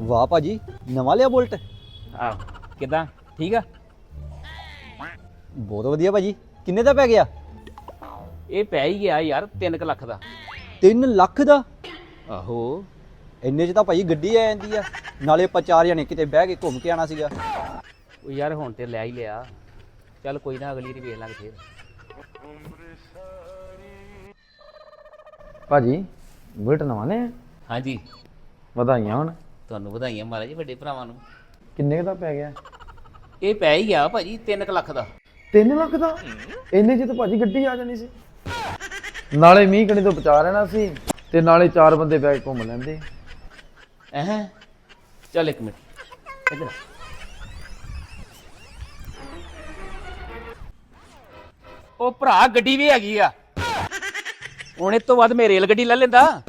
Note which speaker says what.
Speaker 1: ਵਾਹ ਭਾਜੀ ਨਵਾਂ ਲਿਆ ਬੁਲਟ?
Speaker 2: ਆਹ ਕਿਦਾਂ? ਠੀਕ ਆ?
Speaker 1: ਬਹੁਤ ਵਧੀਆ ਭਾਜੀ ਕਿੰਨੇ ਦਾ ਪੈ ਗਿਆ?
Speaker 2: ਇਹ ਪੈ ਹੀ ਗਿਆ ਯਾਰ 3 ਲੱਖ ਦਾ।
Speaker 1: 3 ਲੱਖ ਦਾ?
Speaker 2: ਆਹੋ।
Speaker 1: ਇੰਨੇ ਚ ਤਾਂ ਭਾਜੀ ਗੱਡੀ ਆ ਜਾਂਦੀ ਆ ਨਾਲੇ ਆਪਾਂ ਚਾਰ ਜਣੇ ਕਿਤੇ ਬਹਿ ਕੇ ਘੁੰਮ ਕੇ ਆਣਾ ਸੀਗਾ।
Speaker 2: ਉਹ ਯਾਰ ਹੁਣ ਤੇ ਲੈ ਹੀ ਲਿਆ। ਚੱਲ ਕੋਈ ਨਾ ਅਗਲੀ ਵਾਰੀ ਵੇਖ ਲਾਂਗੇ ਫੇਰ।
Speaker 3: ਭਾਜੀ ਬੁਲਟ ਨਵਾਂ ਲਿਆ?
Speaker 2: ਹਾਂਜੀ।
Speaker 3: ਵਧਾਈਆਂ ਹੁਣ।
Speaker 2: ਤੁਹਾਨੂੰ ਵਧਾਈਆਂ ਮਹਾਰਾਜ ਵੱਡੇ ਭਰਾਵਾਂ ਨੂੰ।
Speaker 3: ਕਿੰਨੇ ਕੁ ਦਾ ਪੈ ਗਿਆ?
Speaker 2: ਇਹ ਪੈ ਹੀ ਗਿਆ ਭਾਜੀ 3 ਲੱਖ ਦਾ।
Speaker 3: 3 ਲੱਖ ਦਾ? ਇੰਨੇ ਚ ਤਾਂ ਭਾਜੀ ਗੱਡੀ ਆ ਜਾਣੀ ਸੀ। ਨਾਲੇ ਮੀਂਹ ਕਣੀ ਤੋਂ ਬਚਾ ਰਹਿਣਾ ਸੀ ਤੇ ਨਾਲੇ ਚਾਰ ਬੰਦੇ ਬੈਗ ਘੁੰਮ ਲੈਂਦੇ।
Speaker 2: ਐਹ ਚੱਲ ਇੱਕ ਮਿੰਟ। ਇੱਧਰ ਆ। ਉਹ ਭਰਾ ਗੱਡੀ ਵੀ ਹੈਗੀ ਆ। ਹੁਣ ਇਹ ਤੋਂ ਬਾਅਦ ਮੈਂ ਰੇਲ ਗੱਡੀ ਲੈ ਲੈਂਦਾ।